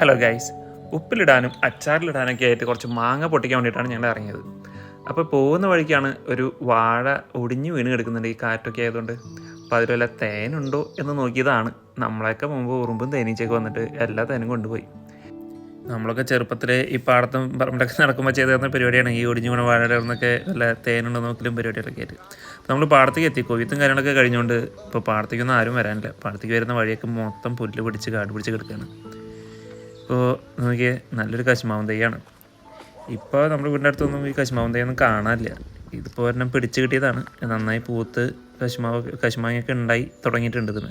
Hello guys ഉപ്പിലിടാനും അച്ചാറിലിടാനൊക്കെ ആയിട്ട് കുറച്ച് മാങ്ങ പൊട്ടിക്കാൻ വേണ്ടിയിട്ടാണ് ഞങ്ങൾ ഇറങ്ങിയത്. അപ്പോൾ പോകുന്ന വഴിക്കാണ് ഒരു വാഴ ഒടിഞ്ഞു വീണ് കിടക്കുന്നുണ്ട് ഈ കാറ്റൊക്കെ ആയതുകൊണ്ട്. അപ്പോൾ അതിൽ വല്ല തേനുണ്ടോ എന്ന് നോക്കിയതാണ്. നമ്മളെയൊക്കെ മുമ്പ് ഉറുമ്പും തേനീച്ചയൊക്കെ വന്നിട്ട് എല്ലാ തേനും കൊണ്ടുപോയി. നമ്മളൊക്കെ ചെറുപ്പത്തിൽ ഈ പാടത്തും പറമ്പിലൊക്കെ നടക്കുമ്പോൾ ചെയ്ത് തന്ന പരിപാടിയാണ്. ഈ ഒടിഞ്ഞു വീണ വാഴയുടെ നിന്നൊക്കെ വല്ല തേനുണ്ടോ നോക്കലും പരിപാടികളൊക്കെ ആയിട്ട്. നമ്മൾ പാടത്തേക്ക് എത്തി. കൊയ്ത്തും കാര്യങ്ങളൊക്കെ കഴിഞ്ഞുകൊണ്ട് ഇപ്പോൾ പാടത്തേക്കൊന്നും ആരും വരാനില്ല. പാടത്തേക്ക് വരുന്ന വഴിയൊക്കെ മൊത്തം പുല്ല് പിടിച്ച് കാട് പിടിച്ച് കിടക്കുകയാണ്. ഇപ്പോൾ നോക്കിയേ നല്ലൊരു കശുമാവൻ തൈയാണ്. ഇപ്പോൾ നമ്മുടെ വീടിന്റെ അടുത്തൊന്നും ഈ കശുമാവൻ തൈയൊന്നും കാണാനില്ല. ഇതിപ്പോൾ ഒരെണ്ണം പിടിച്ചു കിട്ടിയതാണ്. നന്നായി പൂത്ത് കശുമാവ് കശുമാങ്ങയൊക്കെ ഉണ്ടായി തുടങ്ങിയിട്ടുണ്ട് ഇതിന്.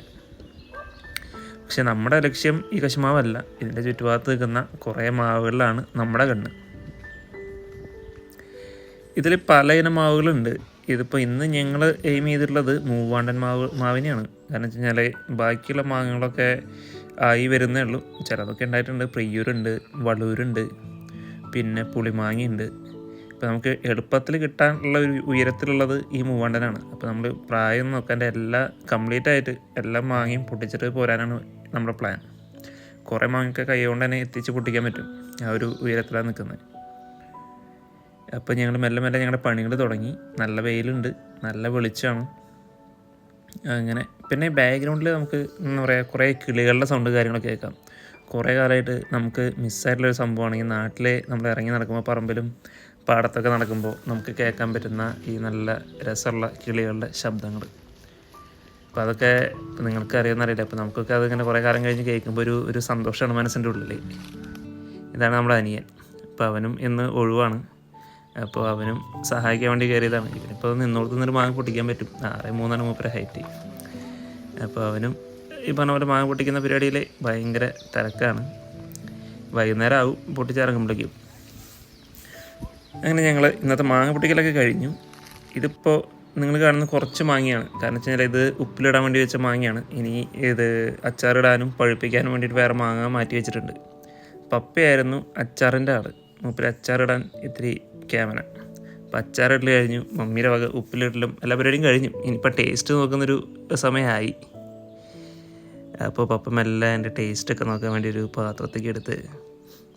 പക്ഷെ നമ്മുടെ ലക്ഷ്യം ഈ കശുമാവല്ല. ഇതിന്റെ ചുറ്റുഭാഗത്ത് നിൽക്കുന്ന കുറേ മാവുകളിലാണ് നമ്മുടെ കണ്ണ്. ഇതിൽ പല ഇനം മാവുകളുണ്ട്. ഇതിപ്പോൾ ഇന്ന് ഞങ്ങൾ എയിം ചെയ്തിട്ടുള്ളത് മൂവാണ്ടൻ മാവ് മാവിനെയാണ്. കാരണം വെച്ച് കഴിഞ്ഞാൽ ബാക്കിയുള്ള മാങ്ങകളൊക്കെ ആയി വരുന്നേ ഉള്ളൂ. ചിലതൊക്കെ ഉണ്ടായിട്ടുണ്ട്. പ്രിയൂരുണ്ട് വളൂരുണ്ട് പിന്നെ പുളിമാങ്ങയുണ്ട്. അപ്പോൾ നമുക്ക് എളുപ്പത്തിൽ കിട്ടാനുള്ള ഒരു ഉയരത്തിലുള്ളത് ഈ മൂവാണ്ടനാണ്. അപ്പോൾ നമ്മൾ പ്രായം നോക്കാന്റെ എല്ലാ കംപ്ലീറ്റ് ആയിട്ട് എല്ലാം മാങ്ങയും പൊട്ടിച്ചിട്ട് പോരാനാണ് നമ്മുടെ പ്ലാൻ കുറേ മാങ്ങയൊക്കെ കൈ കൊണ്ട് തന്നെ എത്തിച്ച് പൊട്ടിക്കാൻ പറ്റും. ആ ഒരു ഉയരത്തിലാണ് നിൽക്കുന്നത്. അപ്പോൾ ഞങ്ങൾ മെല്ലെ മെല്ലെ ഞങ്ങളുടെ പണികൾ തുടങ്ങി. നല്ല വെയിലുണ്ട്. നല്ല വെളിച്ചമാണ്. അങ്ങനെ. പിന്നെ ബാക്ക്ഗ്രൗണ്ടിൽ നമുക്ക് എന്താ പറയുക കുറേ കിളികളുടെ സൗണ്ട് കാര്യങ്ങളൊക്കെ കേൾക്കാം. കുറേ കാലമായിട്ട് നമുക്ക് മിസ്സായിട്ടുള്ളൊരു സംഭവമാണ് ഈ നാട്ടിലെ നമ്മൾ ഇറങ്ങി നടക്കുമ്പോൾ പറമ്പിലും പാടത്തൊക്കെ നടക്കുമ്പോൾ നമുക്ക് കേൾക്കാൻ പറ്റുന്ന ഈ നല്ല രസമുള്ള കിളികളുടെ ശബ്ദങ്ങൾ അപ്പോൾ അതൊക്കെ നിങ്ങൾക്ക് അറിയാമെന്നറിയില്ല അപ്പോൾ നമുക്കൊക്കെ അതിങ്ങനെ കുറേ കാലം കഴിഞ്ഞ് കേൾക്കുമ്പോൾ ഒരു ഒരു സന്തോഷമാണ് മനസ്സിന്റെ ഉള്ളിൽ ഇതാണ് നമ്മുടെ അനിയൻ. അപ്പോൾ അവനും ഇന്ന് ഒഴിവാണ്. അപ്പോൾ അവനും സഹായിക്കാൻ വേണ്ടി കയറിയതാണ്. ഇവനിപ്പോൾ നിന്നോടത്തുനിന്നൊരു മാങ്ങ പൊട്ടിക്കാൻ പറ്റും. ആറ് മൂന്നാണ് മൂപ്പര ഹൈറ്റ്. അപ്പോൾ അവനും ഈ പറഞ്ഞ പോലെ മാങ്ങ പൊട്ടിക്കുന്ന പരിപാടിയിൽ ഭയങ്കര തിരക്കാണ്. വൈകുന്നേരം ആവും പൊട്ടിച്ചിറങ്ങുമ്പോഴേക്കും. അങ്ങനെ ഞങ്ങൾ ഇന്നത്തെ മാങ്ങ പൊട്ടിക്കലൊക്കെ കഴിഞ്ഞു. ഇതിപ്പോൾ നിങ്ങൾ കാണുന്ന കുറച്ച് മാങ്ങയാണ്. കാരണം വെച്ച് കഴിഞ്ഞാൽ ഇത് ഉപ്പിലിടാൻ വേണ്ടി വെച്ച മാങ്ങയാണ്. ഇനി ഇത് അച്ചാറിടാനും പഴുപ്പിക്കാനും വേണ്ടിയിട്ട് വേറെ മാങ്ങ മാറ്റി വെച്ചിട്ടുണ്ട്. പപ്പയായിരുന്നു അച്ചാറിന്റെ ആൾ മൂപ്പര് അച്ചാറിടാൻ ഇത്തിരി ക്യാമന അപ്പോൾ അച്ചാറിടൽ കഴിഞ്ഞു മമ്മിയുടെ വക ഉപ്പിലിടലും എല്ലാ പരിപാടിയും കഴിഞ്ഞു. ഇനിയിപ്പോൾ ടേസ്റ്റ് നോക്കുന്നൊരു സമയമായി അപ്പോൾ പപ്പ മെല്ലെ എന്റെ ടേസ്റ്റൊക്കെ നോക്കാൻ വേണ്ടി ഒരു പാത്രത്തേക്ക് എടുത്ത്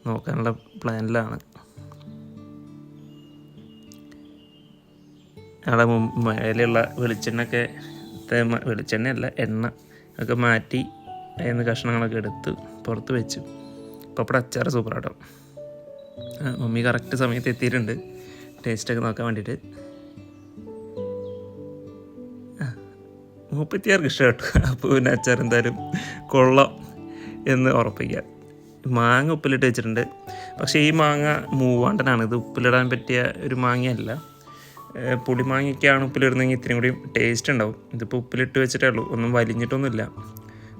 നോക്കാനുള്ള പ്ലാനിലാണ് അവിടെ മേലെയുള്ള വെളിച്ചെണ്ണയൊക്കെ വെളിച്ചെണ്ണയല്ല എണ്ണ ഒക്കെ മാറ്റി അതിൽ നിന്ന് കഷ്ണങ്ങളൊക്കെ എടുത്ത് പുറത്ത് വെച്ചു. പപ്പട അച്ചാറ് സൂപ്പറാട്ടോ. മമ്മി കറക്റ്റ് സമയത്ത് എത്തിയിട്ടുണ്ട്. ടേസ്റ്റൊക്കെ നോക്കാൻ വേണ്ടിയിട്ട്. മുപ്പത്തിയാർക്ക് ഇഷ്ടപ്പെട്ടു. അപ്പോൾ പിന്നെ അച്ചാർ എന്തായാലും കൊള്ളാം എന്ന് ഉറപ്പിക്കാം. മാങ്ങ ഉപ്പിലിട്ട് വെച്ചിട്ടുണ്ട്. പക്ഷേ ഈ മാങ്ങ മൂവാണ്ടനാണ്. ഇത് ഉപ്പിലിടാൻ പറ്റിയ ഒരു മാങ്ങയല്ല. പുളിമാങ്ങയ്ക്കാണ് ഉപ്പിലിടുന്നെങ്കിൽ ഇത്രയും കൂടി ടേസ്റ്റ് ഉണ്ടാവും. ഇതിപ്പോൾ ഉപ്പിലിട്ട് വെച്ചിട്ടേ ഉള്ളൂ. ഒന്നും വലിഞ്ഞിട്ടൊന്നുമില്ല.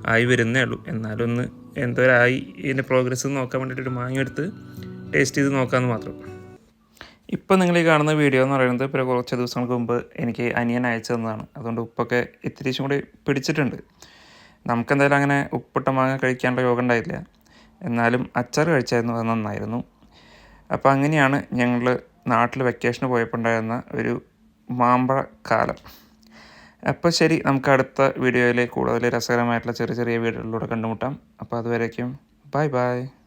ആയി വരുന്നേ ഉള്ളൂ. എന്നാലും ഒന്ന് എന്തോരായി ഇതിന്റെ പ്രോഗ്രസ് നോക്കാൻ വേണ്ടിയിട്ട് ഒരു മാങ്ങ എടുത്ത് ടേസ്റ്റ് ചെയ്ത് നോക്കാമെന്ന് മാത്രം. ഇപ്പോൾ നിങ്ങൾ ഈ കാണുന്ന വീഡിയോ എന്ന് പറയുന്നത് ഇപ്പോൾ കുറച്ച് ദിവസങ്ങൾക്ക് മുമ്പ് എനിക്ക് അനിയൻ അയച്ചു തന്നതാണ്. അതുകൊണ്ട് ഉപ്പൊക്കെ ഇത്തിരിച്ചും കൂടി പിടിച്ചിട്ടുണ്ട്. നമുക്കെന്തായാലും അങ്ങനെ ഉപ്പിട്ട മാങ്ങ കഴിക്കാനുള്ള യോഗം ഉണ്ടായില്ല എന്നാലും അച്ചാർ കഴിച്ചായിരുന്നു അത് നന്നായിരുന്നു. അപ്പോൾ അങ്ങനെയാണ് ഞങ്ങൾ നാട്ടിൽ വെക്കേഷന് പോയപ്പോൾ ഉണ്ടായിരുന്ന ഒരു മാമ്പഴ കാലം. അപ്പോൾ ശരി നമുക്ക് അടുത്ത വീഡിയോയിൽ കൂടുതൽ രസകരമായിട്ടുള്ള ചെറിയ ചെറിയ വീഡിയോകളിലൂടെ കണ്ടുമുട്ടാം. അപ്പോൾ അതുവരേക്കും ബൈ ബൈ